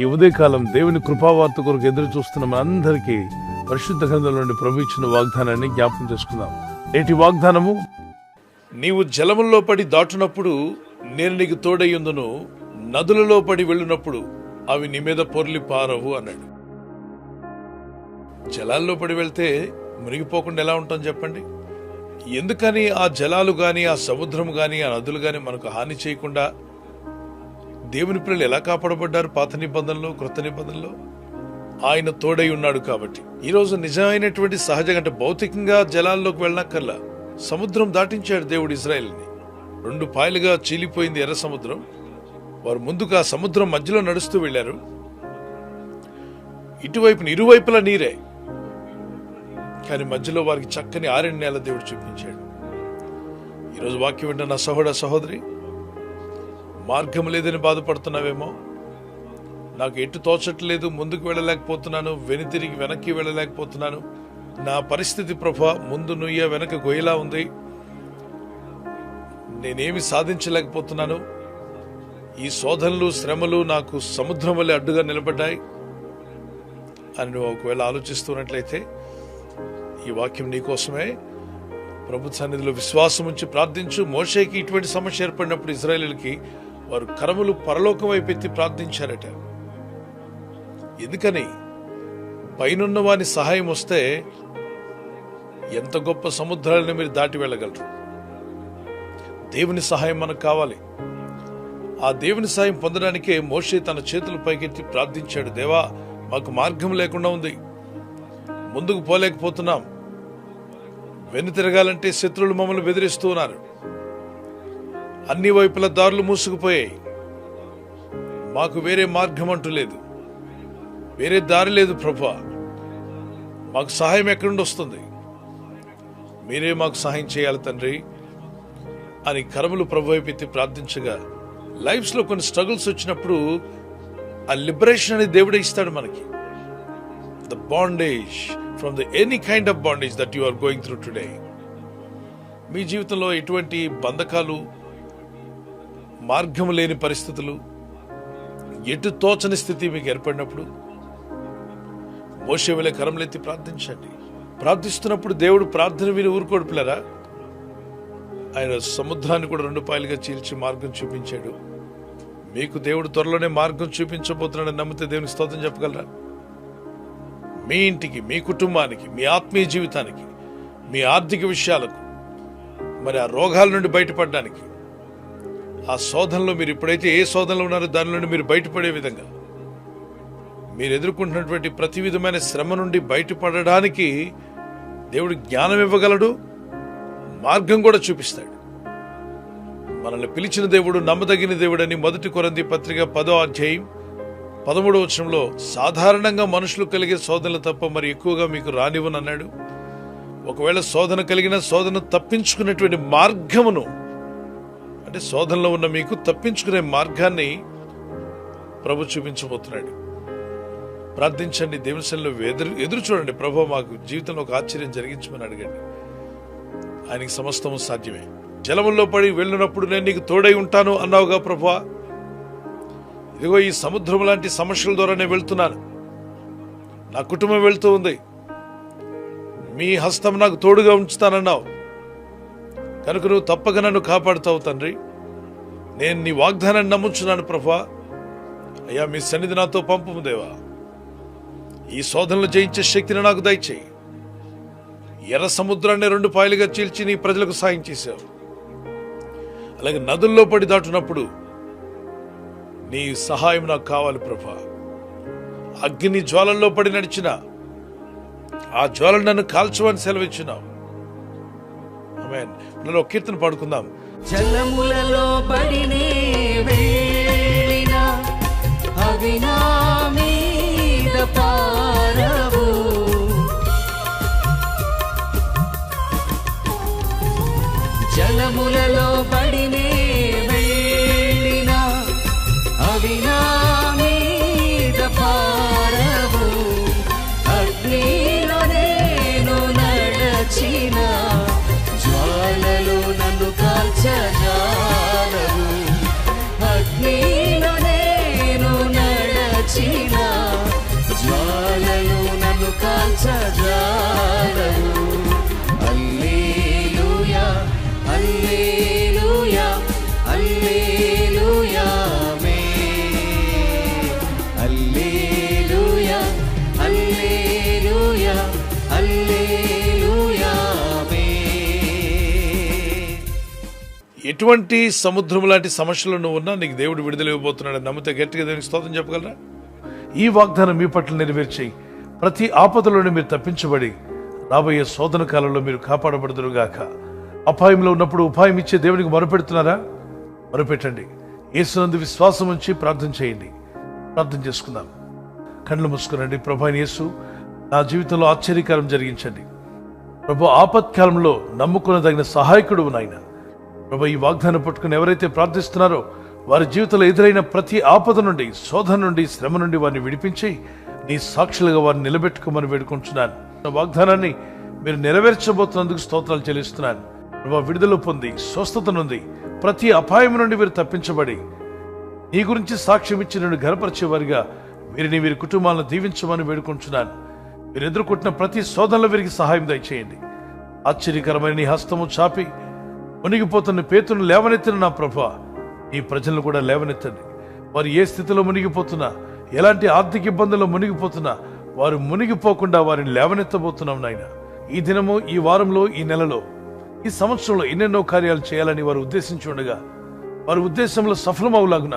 ఈ ఉదయకాలం దేవుని కృపావార్త కొరకు ఎదురు చూస్తున్న మనందరికీ పరిశుద్ధ గ్రంథంలోని నుండి ప్రభు ఇచ్చిన వాగ్దానాన్ని జ్ఞాపకం చేసుకుందాం. నేటి వాగ్దానము? నీవు జలముల్లో పడి దాటునప్పుడు నేను నీకు తోడయ్యుందును నదులలో పడి వెళ్ళినప్పుడు అవి నీ మీద పొర్లి పారవు అన్నాడు. జలాల్లో పడి వెళ్తే మునిగిపోకుండా ఎలా ఉంటాం చెప్పండి? ఎందుకని ఆ జలాలు గాని ఆ సముద్రం గాని ఆ నదులు గాని మనకు హాని చేయకుండా దేవుని పిల్లలు ఎలా కాపాడబడ్డారు? పాత నిబంధనలో కృత నిబంధనలో? ఆయన తోడై ఉన్నాడు కాబట్టి. ఈరోజు నిజమైనటువంటి సహజంగా అంటే భౌతికంగా జలాల్లోకి వెళ్ళనక్కర్లా. సముద్రం దాటించాడు దేవుడు ఇజ్రాయెల్ని. రెండు పాయలుగా చీలిపోయింది ఎర్ర సముద్రం. వారు ముందుగా సముద్రం మధ్యలో నడుస్తూ వెళ్ళారు ఇటువైపున ఇరువైపులా నీరే. కానీ మధ్యలో వారికి చక్కని ఆరెండు దేవుడు చూపించాడు. ఈరోజు వాక్యం వింటున్న సహోడ సహోదరి మార్గం లేదని బాధపడుతున్నావేమో? నాకు ఎటు తోచట్లేదు ముందుకు వెళ్ళలేకపోతున్నాను వెనుతిరిగి వెనక్కి వెళ్ళలేకపోతున్నాను. నా పరిస్థితి ప్రభా ముందు నుయ్య వెనక గొయ్యలా ఉంది. నేనేమి సాధించలేకపోతున్నాను. ఈ శోధనలు శ్రమలు నాకు సముద్రం వల్ల అడ్డుగా నిలబడ్డాయి. అని నువ్వు ఒకవేళ ఆలోచిస్తున్నట్లయితే ఈ వాక్యం నీకోసమే ప్రభు సన్నిధిలో విశ్వాసం ఉంచి ప్రార్థించు. మోషేకి ఇటువంటి సమస్య ఏర్పడినప్పుడు ఇజ్రాయేలీలకి వారు కరములు పరలోకం వైపు ఎత్తి ప్రార్థించారట. ఎందుకని? పైనున్న వారి సహాయం వస్తే ఎంత గొప్ప సముద్రాలను మీరు దాటి వెళ్ళగలరు? దేవుని సహాయం మనకు కావాలి. ఆ దేవుని సహాయం పొందడానికే మోషే తన చేతులు పైకెత్తి ప్రార్థించాడు. దేవా మాకు మార్గం లేకుండా ఉంది. ముందుకు పోలేకపోతున్నాం. వెను తిరగాలంటే శత్రువులు మమ్మల్ని బెదిరిస్తూ ఉన్నారు. అన్ని వైపుల దారులు మూసుకుపోయాయి. మాకు వేరే మార్గం అంటూ లేదు. వేరే దారి లేదు ప్రభా. మాకు సహాయం ఎక్కడి నుండి వస్తుంది? మీరే మాకు సహాయం చేయాలి తండ్రి అని కరములు ప్రభు వైపు ఎత్తి ప్రార్థించగా లైఫ్స్లో కొన్ని స్ట్రగుల్స్ వచ్చినప్పుడు ఆ లిబరేషన్ అనేది దేవుడే ఇస్తాడు మనకి. The bondage from the any kind of bondage that you are going through today. మీ జీవితంలో ఎటువంటి బంధకాలు మార్గం లేని పరిస్థితులు ఎటు తోచని స్థితి మీకు ఏర్పడినప్పుడు మోసే వెళ్ళే కరంలెత్తి ప్రార్థించండి. ప్రార్థిస్తున్నప్పుడు దేవుడు ప్రార్థన విని ఊరుకోడు పిల్లరా? ఆయన సముద్రాన్ని కూడా రెండు పాయలుగా చీల్చి మార్గం చూపించాడు. మీకు దేవుడు త్వరలోనే మార్గం చూపించబోతున్నాడని నమ్మితే దేవునికి స్తోత్రం చెప్పగలరా? మీ ఇంటికి మీ కుటుంబానికి మీ ఆత్మీయ జీవితానికి మీ ఆర్థిక విషయాలకు మరి ఆ రోగాల నుండి బయటపడడానికి ఆ శోధనలో మీరు ఇప్పుడైతే ఏ శోధనలో ఉన్నారో దాని నుండి మీరు బయటపడే విధంగా. మీరు ఎదుర్కొంటున్నటువంటి ప్రతి విధమైన శ్రమ నుండి బయటపడడానికి దేవుడు జ్ఞానం ఇవ్వగలడు మార్గం కూడా చూపిస్తాడు. మనల్ని పిలిచిన దేవుడు నమ్మదగిన దేవుడని మొదటి కొరంది పత్రిక పదో అధ్యాయం పదమూడవ వచనంలో సాధారణంగా మనుషులు కలిగే శోధనలు తప్ప మరి ఎక్కువగా మీకు రానివ్వనన్నాడు. ఒకవేళ శోధన కలిగిన శోధన తప్పించుకున్నటువంటి మార్గమును అంటే శోధనలో ఉన్న మీకు తప్పించుకునే మార్గాన్ని ప్రభు చూపించబోతున్నాడు. ప్రార్థించండి దేవుని ఎదురు ఎదురు చూడండి. ప్రభు మాకు జీవితంలో ఒక ఆశ్చర్యం జరిగించమని అడగండి. ఆయనకి సమస్తము సాధ్యమే. జలముల్లో పడి వెళ్ళినప్పుడు నేను నీకు తోడై ఉంటాను అన్నావుగా ప్రభా. ఇదిగో ఈ సముద్రం లాంటి సమస్యల ద్వారా నేను వెళ్తున్నాను. నా కుటుంబం వెళ్తూ ఉంది. మీ హస్తం నాకు తోడుగా ఉంచుతానన్నావు. కనుక నువ్వు తప్పక నన్ను కాపాడుతావు తండ్రి. నేను నీ వాగ్దానాన్ని నమ్ముచున్నాను ప్రభా అయ్యా మీ సన్నిధి నాతో పంపు దేవా. ఈ శోధనలు జయించే శక్తిని నాకు దయచేయి. ఎర్ర సముద్రాన్ని రెండు పాయలుగా చీల్చి నీ ప్రజలకు సాయం చేశావు. అలాగే నదుల్లో పడి దాటునప్పుడు నీ సహాయం నాకు కావాలి ప్రభా అగ్ని జ్వాలల్లో పడి నడిచిన ఆ జ్వాలను నన్ను కాల్చమని సెలవిచ్చినావు. ఆమేన్. కీర్తన పాడుకుందాం జలములలో పడినే వెళ్ళిన ఎటువంటి సముద్రం లాంటి సమస్యలు నువ్వు ఉన్నా నీకు దేవుడు విడుదల ఇవ్వబోతున్నాడు నమ్మితే గట్టిగా దేవునికి స్తోత్రం చెప్పగలరా? ఈ వాగ్దానం మీ పట్ల నెరవేర్చి ప్రతి ఆపదలోనే మీరు తప్పించబడి రాబోయే శోధన కాలంలో మీరు కాపాడబడుదురుగాక అపాయంలో ఉన్నప్పుడు ఉపాయం ఇచ్చే దేవునికి మొరపెడుతున్నారా? మొరపెట్టండి. యేసునందు విశ్వాసం ఉంచి ప్రార్థన చేయండి. ప్రార్థన చేసుకుందాం. కళ్ళు మూసుకునండి ప్రభా యేసు నా జీవితంలో ఆశ్చర్యకారం జరిగించండి. ప్రభు ఆపత్కాలంలో నమ్ముకునదగిన సహాయకుడు నాయన. ప్రభు ఈ వాగ్దానం పట్టుకుని ఎవరైతే ప్రార్థిస్తున్నారో వారి జీవితంలో ఎదురైన ప్రతి ఆపద నుండి శోధన నుండి శ్రమ నుండి వారిని విడిపించి నీ సాక్షులుగా వారిని నిలబెట్టుకోమని వేడుకుంటున్నాను. నా వాగ్దానాన్ని మీరు నెరవేర్చబోతున్నందుకు స్తోత్రాలు చెల్లిస్తున్నాను. ప్రభా విడుదల పొంది స్వస్థత నుండి ప్రతి అపాయం నుండి మీరు తప్పించబడి నీ గురించి సాక్ష్యం ఇచ్చి నన్ను గనపరిచేవారిగా వీరిని వీరి కుటుంబాలను దీవించమని వేడుకుంటున్నాను. మీరు ఎదుర్కొంటున్న ప్రతి శోధనలో వీరికి సహాయం దయచేయండి. ఆశ్చర్యకరమైన నీ హస్తము చాపి మునిగిపోతున్న పేతును లేవనెత్తిన నా ప్రభా. ఈ ప్రజలను కూడా లేవనెత్తండి. వారు ఏ స్థితిలో మునిగిపోతున్నా ఎలాంటి ఆర్థిక ఇబ్బందుల్లో మునిగిపోతున్నా వారు మునిగిపోకుండా వారిని లేవనెత్తబోతున్నాం నాయన. ఈ దినము ఈ వారంలో ఈ నెలలో ఈ సంవత్సరంలో ఎన్నెన్నో కార్యాలు చేయాలని వారు ఉద్దేశించి ఉండగా వారి ఉద్దేశంలో సఫలమవులాగున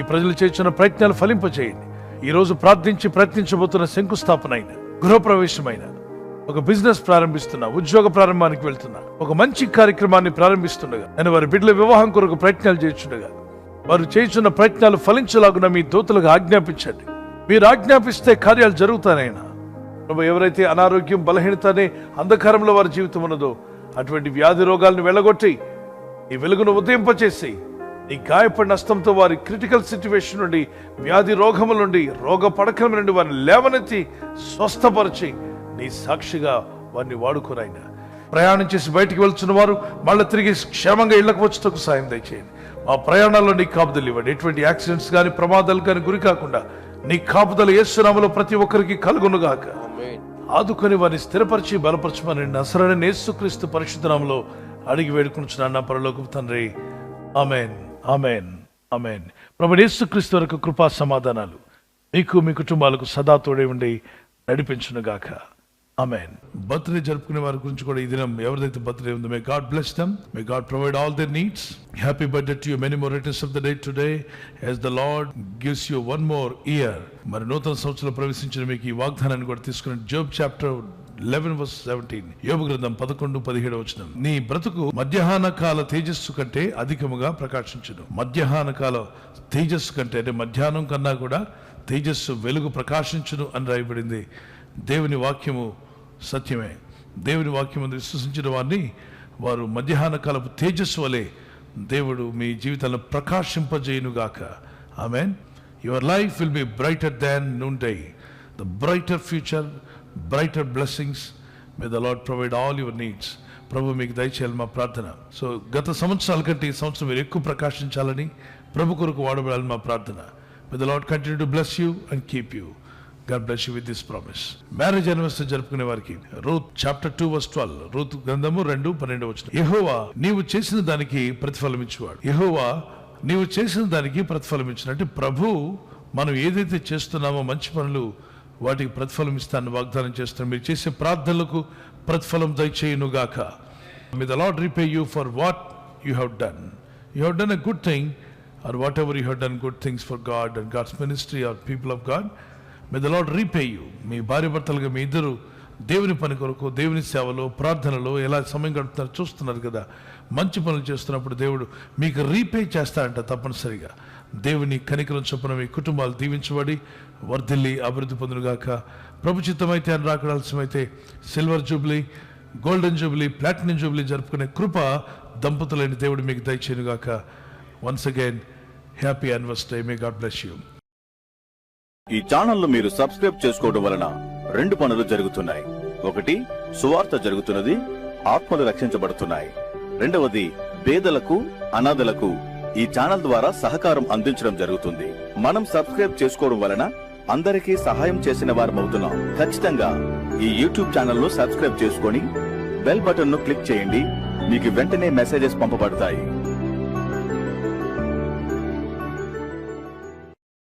ఈ ప్రజలు చేస్తున్న ప్రయత్నాలు ఫలింపచేయండి ఈ రోజు ప్రార్థించి ప్రయత్నించబోతున్న శంకుస్థాపన అయిన గృహప్రవేశమైన ఒక బిజినెస్ ప్రారంభిస్తున్నా ఉద్యోగ ప్రారంభానికి వెళ్తున్నా ఒక మంచి కార్యక్రమాన్ని ప్రారంభిస్తుండగా నేను వారి బిడ్డల వివాహం కొరకు ప్రయత్నాలు చేస్తుండగా వారు చేస్తున్న ప్రయత్నాలు ఫలించలాగున మీ దూతలకు ఆజ్ఞాపించండి. మీరు ఆజ్ఞాపిస్తే కార్యాలు జరుగుతానైనా. ప్రభు ఎవరైతే అనారోగ్యం బలహీనతనే అంధకారంలో వారి జీవితం ఉన్నదో అటువంటి వ్యాధి రోగాలను వెళ్ళగొట్టి నీ వెలుగును ఉదయింపచేసి నీ గాయపడిన హస్తంతో వారి క్రిటికల్ సిచ్యువేషన్ నుండి వ్యాధి రోగముల నుండి రోగ పడకల నుండి వారిని లేవనెత్తి స్వస్థపరిచి నీ సాక్షిగా వారిని వాడుకోనైనా. ప్రయాణం చేసి బయటికి వెళ్తున్న వారు మళ్ళీ తిరిగి క్షేమంగా ఇళ్ళకు వచ్చేటకు సాయం దయచేయండి. మా ప్రయాణాల్లో నీ కాపుదలు ఇవ్వండి. ఎటువంటి యాక్సిడెంట్స్ కానీ ప్రమాదాలు కానీ గురి కాకుండా నీ కాపుదలు ఏసునామలో ప్రతి ఒక్కరికి కలుగునుగాక. ఆదుకొని వారిని స్థిరపరిచి బలపరచమని నసరని నేసుక్రీస్తు పరిశుద్ధనామలో అడిగి వేడుకుంటున్నాను నా పరలోకపు తండ్రి. ఆమెన్. ఆమెన్. ఆమెన్. ప్రభు యేసుక్రీస్తు వరకు కృపా సమాధానాలు. మీకు మీ కుటుంబాలకు సదా తోడే ఉండి నడిపించునుగాక. ఆమెన్ బర్త్డే జరుపుకునే వారి గురించి కూడా ఈ దినం ఎవరిదైతే బర్త్డే ఉందో may God bless them may God provide all their needs happy birthday to you many more returns of the day today as the lord gives you one more year మరి నూతన సంవత్సరంలో ప్రవేశించిన మీకు ఈ వాగ్దానాన్ని కూడా తీసుకుని Job chapter eleven verse seventeen యోగ గ్రంథం పదకొండు పదిహేడు వచ్చిన నీ బ్రతుకు మధ్యాహ్న కాల తేజస్సు కంటే అధికముగా ప్రకాశించను. మధ్యాహ్న కాల తేజస్సు కంటే అంటే మధ్యాహ్నం కన్నా కూడా తేజస్సు వెలుగు ప్రకాశించును అని రాయబడింది. దేవుని వాక్యము సత్యమే. దేవుని వాక్యం విశ్వసించిన వారిని వారు మధ్యాహ్న కాలపు తేజస్సు వలె దేవుడు మీ జీవితాలను ప్రకాశింపజేయునుగాక. Amen. Your life will be brighter than noonday. The brighter future brighter blessings. May the lord provide all your needs. ప్రభు మీకు దయచేయాలి మా ప్రార్థన. సో గత సంవత్సరాల కంటే ఈ సంవత్సరం మీరు ఎక్కువ ప్రకాశించాలని ప్రభు కొరకు వాడబడాలని మా ప్రార్థన. May the lord continue to bless you and keep you. God bless you with this promise marriage anniversary జరుపుకునే వారికి Ruth chapter two verse twelve Ruth గ్రంథము రెండు పన్నెండు వచ్చిన యెహోవా నీవు చేసిన దానికి ప్రతిఫలం ఇచ్చేవాడు. యెహోవా నీవు చేసిన దానికి ప్రతిఫలం ఇచ్చిన అంటే ప్రభు మనం ఏదైతే చేస్తున్నామో మంచి పనులు వాటికి ప్రతిఫలం ఇస్తానని వాగ్దానం చేస్తున్నాం మీరు చేసే ప్రార్థనలకు ప్రతిఫలం దయచేయునుగాక. May the lord repay you for what you have done you have done a good thing or whatever you have done good things for God and God's ministry or people of God may the lord repay you మీ భార్య భర్తలుగా మీ ఇద్దరు దేవుని పని కొరకు దేవుని సేవలో ప్రార్థనలో ఎలా సమయం గడుపుతారో చూస్తున్నారు కదా. మంచి పనులు చేస్తున్నప్పుడు దేవుడు మీకు రీపే చేస్తాడంట తప్పనిసరిగా. దేవుని కనికరం చొప్పున మీ కుటుంబాలు దీవించబడి వర్ధిల్లి అభివృద్ధి పొందునుగాక. ప్రభుచిత్తమైతే అని రాకడాల్సిమైతే silver jubilee golden jubilee platinum jubilee జరుపుకునే కృప దంపతులైన దేవుడు మీకు దయచేయనుగాక. Once again happy anniversary may God bless you ఈ ఛానల్ను మీరు సబ్స్క్రైబ్ చేసుకోవడం వలన రెండు పనులు జరుగుతున్నాయి. ఒకటి సువార్త జరుగుతున్నది ఆత్మలు రక్షించబడుతున్నాయి. రెండవది పేదలకు అనాథలకు ఈ ఛానల్ ద్వారా సహకారం అందించడం జరుగుతుంది. మనం సబ్స్క్రైబ్ చేసుకోవడం వలన అందరికీ సహాయం చేసిన వారమవుతున్నాం ఖచ్చితంగా ఈ యూట్యూబ్ ఛానల్ను సబ్స్క్రైబ్ చేసుకొని బెల్ బటన్ను క్లిక్ చేయండి. మీకు వెంటనే మెసేజెస్ పంపబడతాయి.